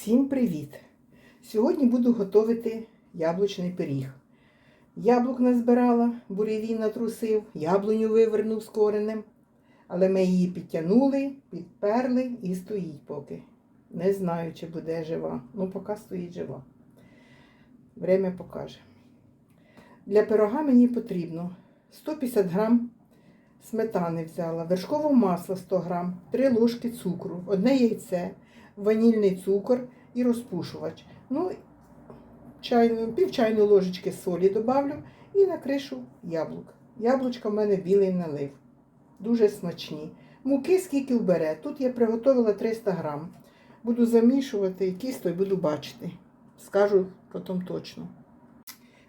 Всім привіт! Сьогодні буду готувати яблучний пиріг. Яблук назбирала, буревій натрусив, яблуню вивернув з коренем. Але ми її підтягнули, підперли і стоїть поки. Не знаю, чи буде жива. Ну, поки стоїть жива. Время покаже. Для пирога мені потрібно 150 грам сметани взяла, вершкового масла 100 грам, 3 ложки цукру, одне яйце, ванільний цукор і розпушувач. Ну, чайну, пів чайної ложечки солі добавлю і накришу яблук. Яблучка в мене білий налив. Дуже смачні. Муки скільки вбере. Тут я приготувала 300 грам. Буду замішувати і тісто і буду бачити. Скажу потім точно.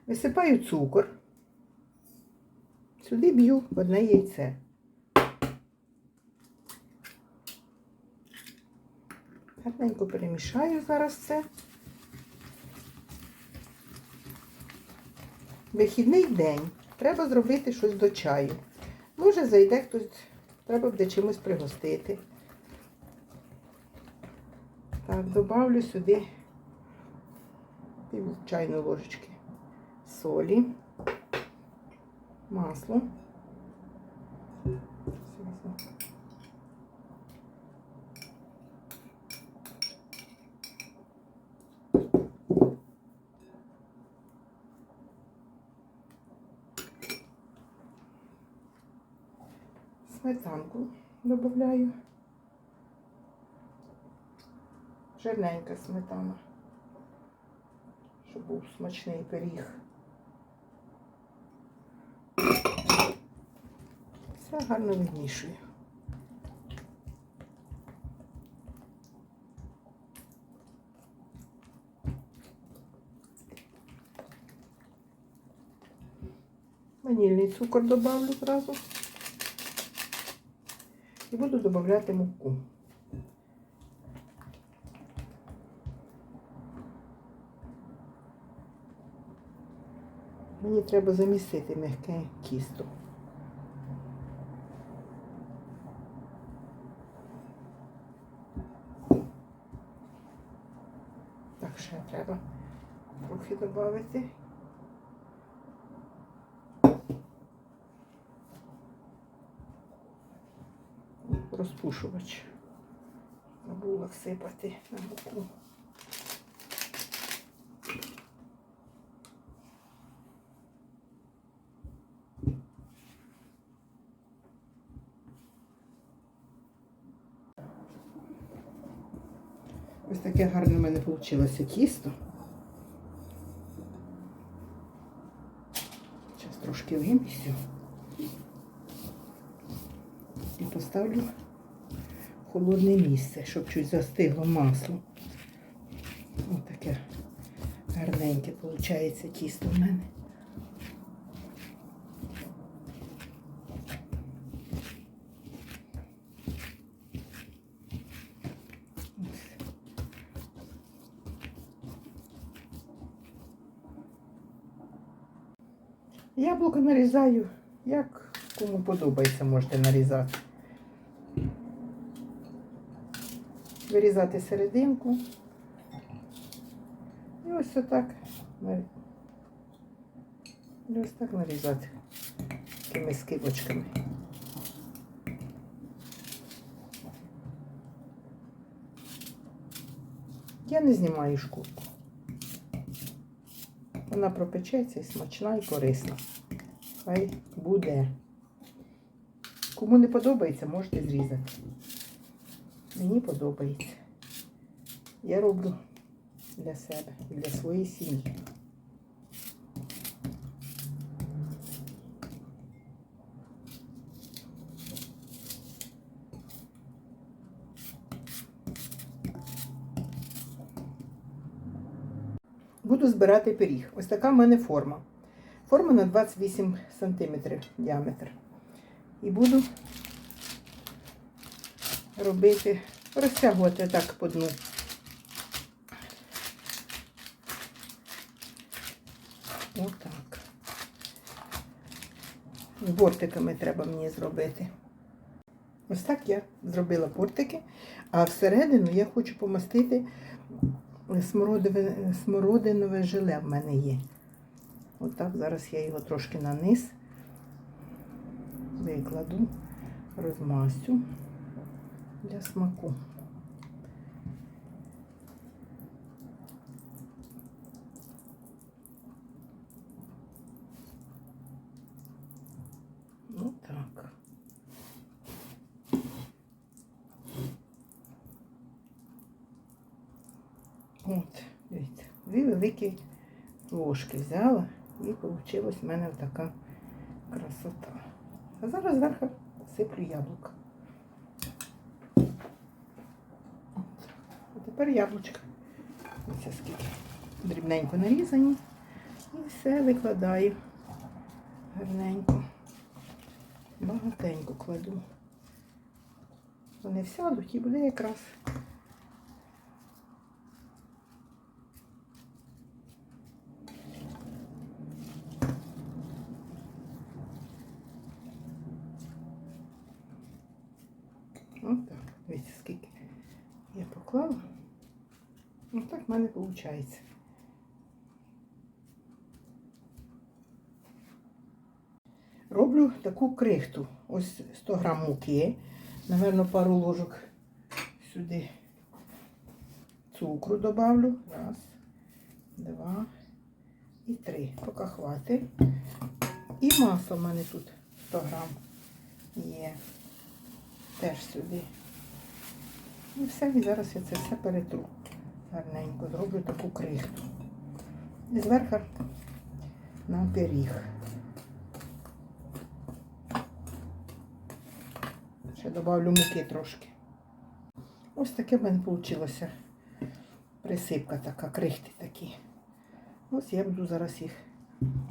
Висипаю цукор. Сюди б'ю одне яйце. Гарненько перемішаю зараз це. Вихідний день. Треба зробити щось до чаю. Може, зайде хтось, треба буде чимось пригостити. Так, добавлю сюди пів чайної ложечки солі, масло. Сметанку добавляю. Жирненька сметана, щоб був смачний пиріг. Все гарно вимішую. Ванільний цукор добавлю зразу. І буду додавати муку. Мені треба замісити м'яке тісто. Так, ще треба трохи додати. Розпушувач. Забула всипати на муку. Ось таке гарне в мене вийшло тісто. Зараз трошки вимісю і поставлю в холодне місце, щоб чуть застигло масло. Ось таке гарненьке виходить тісто в мене. Яблуко нарізаю, як кому подобається, можете нарізати. Вирізати серединку. І ось отак. І ось так нарізати такими скибочками. Я не знімаю шкурку. Вона пропечеться і смачна і корисна. Хай буде. Кому не подобається, можете зрізати. Мені подобається. Я роблю для себе, і для своєї сім'ї. Буду збирати пиріг. Ось така в мене форма. Форма на 28 см діаметр. І буду робити, розтягувати так по дну. Отак. Бортиками треба мені зробити. Ось так я зробила бортики, а всередину я хочу помастити смородинове, смородинове желе в мене є. Отак зараз я його трошки на низ викладу, розмастю для смаку. Ну так. От, дивіться, дві великі ложки взяла і вийшла в мене така красота. А зараз зверху сиплю яблука. От. А тепер яблучка. Ось скільки дрібненько нарізані. І все викладаю гарненько. Багатенько кладу. Вони сядуть і буде якраз. Ось так. Дивіться, скільки я поклала. Ось так в мене виходить. Роблю таку крихту. Ось 100 грам муки. Наверно, пару ложок сюди цукру добавлю. Раз, два і три. Поки хватить. І масло в мене тут 100 грам є. Теж сюди. І все, і зараз я це все перетру. Гарненько. Зроблю таку крихту. І зверху на пиріг. Ще добавлю муки трошки. Ось таке в мене вийшло. Присипка така, крихти такі. Ось я буду зараз їх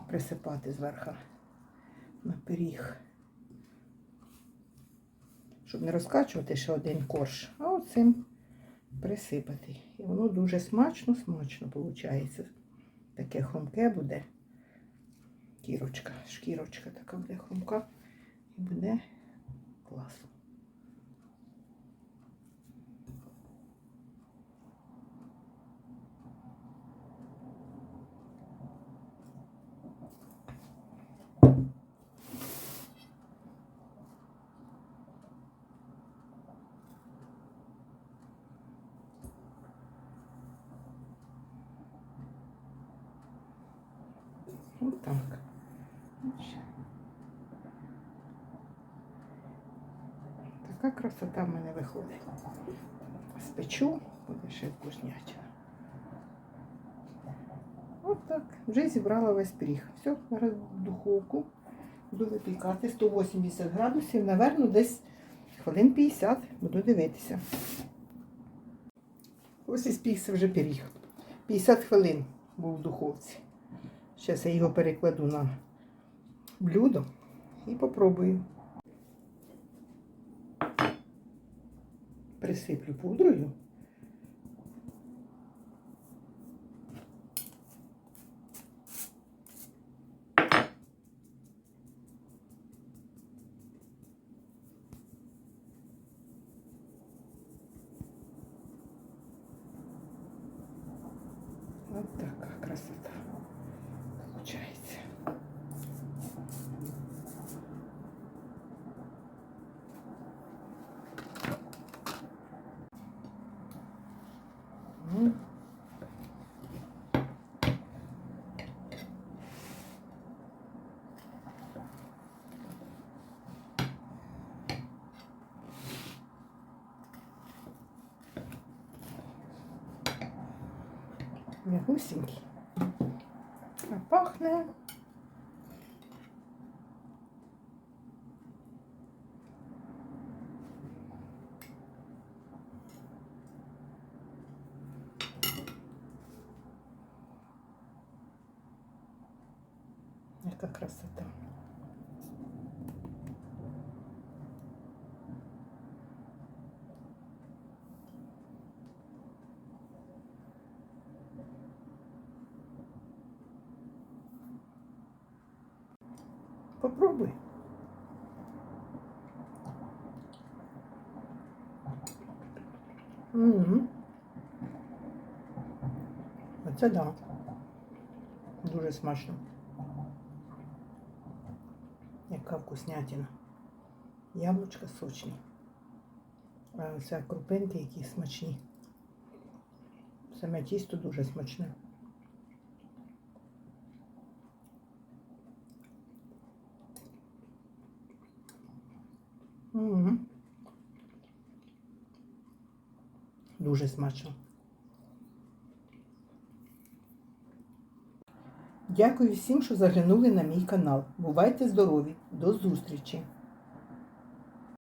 присипати зверху на пиріг. Щоб не розкачувати ще один корж, а оцим присипати. І воно дуже смачно, смачно виходить. Таке хрумке буде. Кірочка, шкірочка така буде хрумка. І буде класно. Отак. Така красота в мене виходить. Спечу, буде ще вкуснятина. Отак. Вже зібрала весь пиріг. Все, зараз в духовку буду випікати 180 градусів, наверно, десь хвилин 50 буду дивитися. Ось і спікся вже пиріг. 50 хвилин був в духовці. Зараз я його перекладу на блюдо і попробую. Присиплю пудрою. Мягусенький. А пахне. Красота. Попробуй. Угу. Це да. Дуже смачно. Яка вкуснятина. Яблучка сочні. А це крупинки які смачні. Саме тісто дуже смачне. Дуже смачно. Дякую всім, що заглянули на мій канал. Бувайте здорові! До зустрічі!